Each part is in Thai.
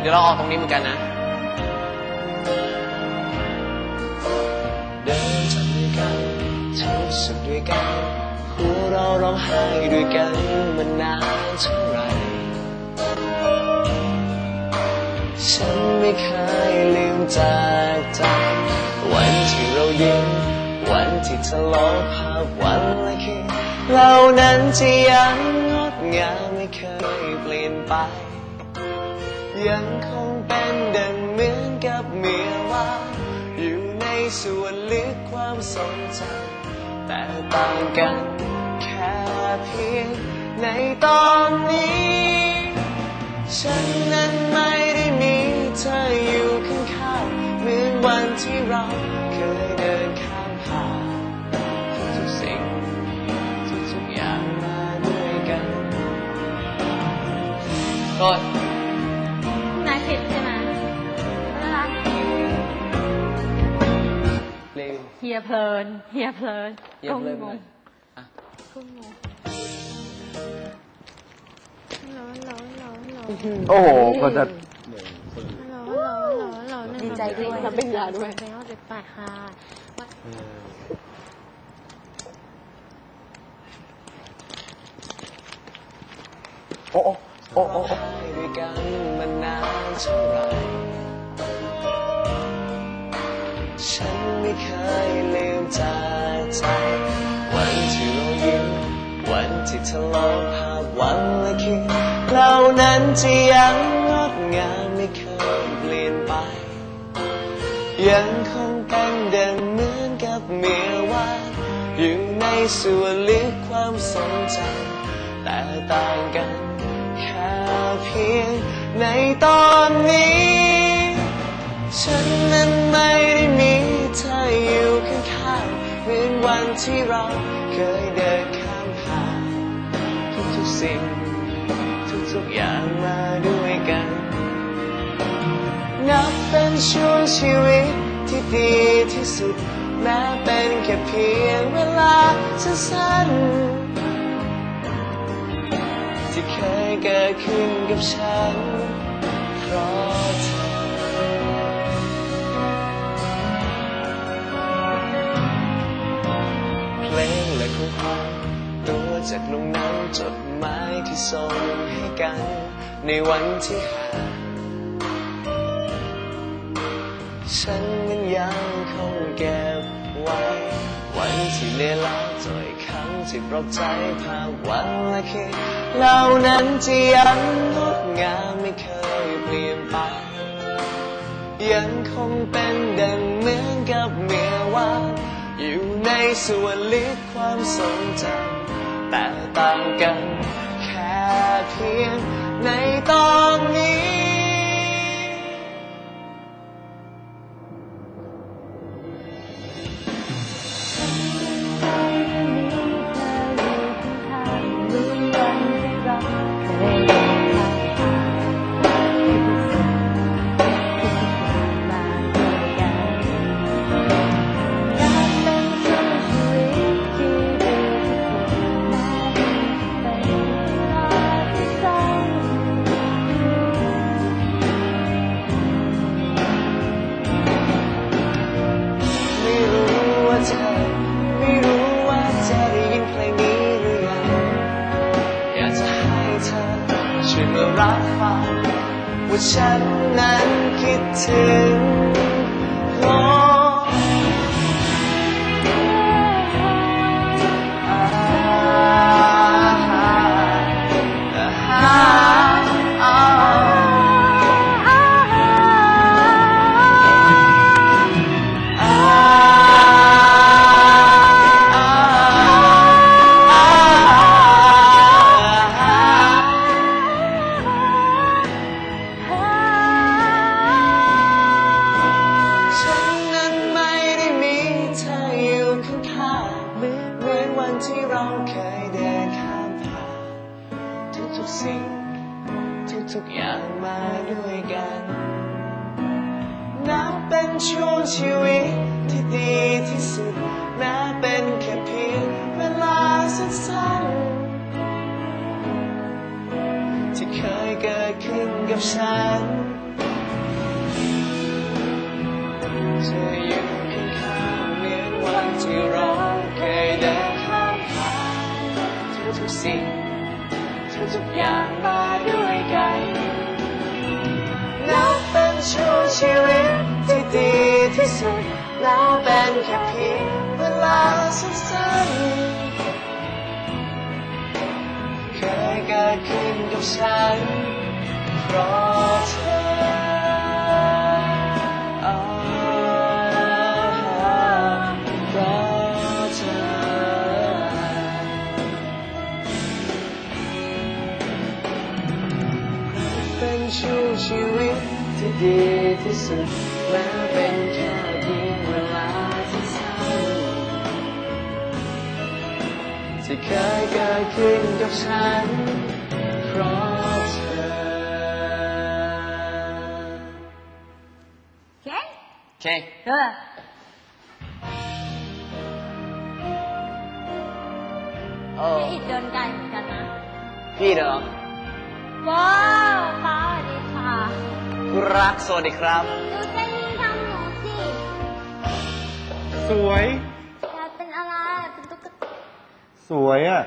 เดี๋ยวเราออกตรงนี้เหมือนกันนะ เดินทำด้วยกันเทุกสุขด้วยกันหัวเราร้องไห้ด้วยกันมานานเท่าไหรฉันไม่เคยลืมจากใจวันที่เรายิ้มวันที่ทะเลาะภาพวันและคืนเหล่านั้นที่ยังงดงามไม่เคยเปลี่ยนไป ยังคงเป็นดังเหมือนกับเมื่อวานอยู่ในส่วนลึกความทรงจำแต่ต่างกันแค่เพียงในตอนนี้ ฉันนั้นไม่ได้มีเธออยู่ข้างๆเหมือนวันที่เราเคยเดินข้ามผ่านทุกสิ่งทุกๆอย่างมาด้วยกันโยเพลินเฮียเพลินเยี่ยมเลยงเลงยอะกุ้งงงฮัลโหลฮัลโหลฮัลโหลโอ้โหก็จะฮัลโหลฮัลโหลฮัลโหลหนึ่งดีใจด้วยสองรับปริญญาด้วยสองเจ็ดแปดค่ะว่าโอ้โอ้โอ้โอ้ด้วยกันมานานเท่าไหร ที่ทะเลาะภาพวันและคืนเหล่านั้นที่ยังงดงามไม่เคยเปลี่ยนไป ยังคงเป็นดังเหมือนกับเมื่อวานอยู่ในส่วนลึกความทรงจำแต่ต่างกันแค่เพียงในตอนนี้ ฉันนั้นไม่ได้มีเธออยู่ข้างๆเหมือนวันที่เราเคยเดิน ทุกสิ่ง ทุกๆอย่างมาด้วยกัน นับเป็นช่วงชีวิตที่ดีที่สุด แม้เป็นแค่เพียงเวลาสั้นๆที่เคยเกิดขึ้นกับฉันเพราะ ส่งให้กันในวันที่หา ฉันมันยังคงเก็บไว้ วันที่เลวร้ายถ้อยคำที่ปลอบใจภาพวันและคืนเหล่านั้นที่ยังงดงามไม่เคยเปลี่ยนไป ยังคงเป็นดังเหมือนกับเมื่อวานอยู่ในส่วนลึกความทรงจำแต่ต่างกัน ว่าฉันนั้นคิดถึง ทุกอย่างมาด้วยกัน นับเป็นช่วงชีวิตที่ดีที่สุดแม้เป็นแค่เพียงเวลาสั้นๆที่เคยเกิดขึ้นกับฉันจะออยู่ข้างๆเหมือนวันที่เราเคยเดินข้ามผ่านทุกสิ่งทุกอย่าง ชีวิตที่ดีที่สุดแล้วเป็นแค่เพียงเวลาสั้นๆเคยเกิดขึ้นกับฉันเพราะเธอเพราะเธอเป็นช่วงชีวิต ที่ดีที่สุดแม้เป็นแค่เพียงเวลาที่สั้นที่เคยเกิดขึ้นกับฉันเพราะเธอเก่งโอเคเออโอ้พี่อิดเดินไกลเหมือนกันนะ พี่เหรอว้าวฟ้าสวัสดีค่ะกุ รักสวัสดีครับ ดูเจนี่ทำหนูสิสวยยายเป็นอะไรเป็นตุ๊กตาสวยอะ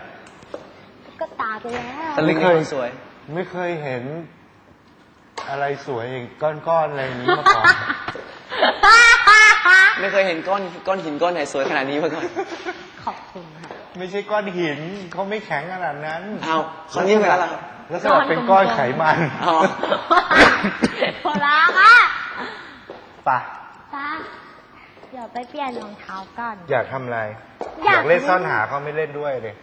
ตุ๊กตาไปแล้วตะลึงในความสวย ไม่เคยเห็น อะไรสวยอย่างก้อนๆอะไรอย่างนี้มาก่อนไม่เคยเห็นก้อนก้อนหินก้อนไหนสวยขนาดนี้มาก่อนขอบคุณค่ะ ไม่ใช่ก้อนหินเขาไม่แข็งขนาดนั้น เอาเขานิ่มไปแล้วล่ะแล้วสลับเป็นก้อนไขมันอ๋อโคลาค่ะปะป้าเดี๋ยวไปเปลี่ยนรองเท้าก่อน อยากทำอะไรอยากอยากเล่นซ่อนหาเขาไม่เล่นด้วยเลย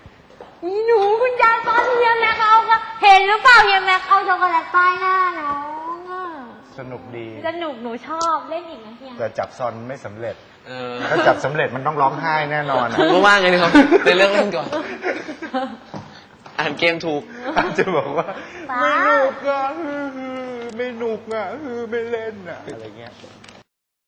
หนูคุณยายตอนเฮียแม็กเอาก็เห็นหรือเปล่าเฮียแม็กเอาช็อกโกแลตป้ายหน้าน้องอะสนุกดี สนุกหนูชอบเล่นอีกนะเฮียแต่จับซอนไม่สำเร็จเออถ้าจับสำเร็จมันต้องร้องไห้แน่นอนอะผมก็ว่าไงนะครับในเรื่องเล่นก่อน อ่านเกมถูก อาจจะบอกว่าป๊าไม่หนุกอะฮือฮือไม่หนุกอะฮือไม่เล่นอะ อะไรเงี้ย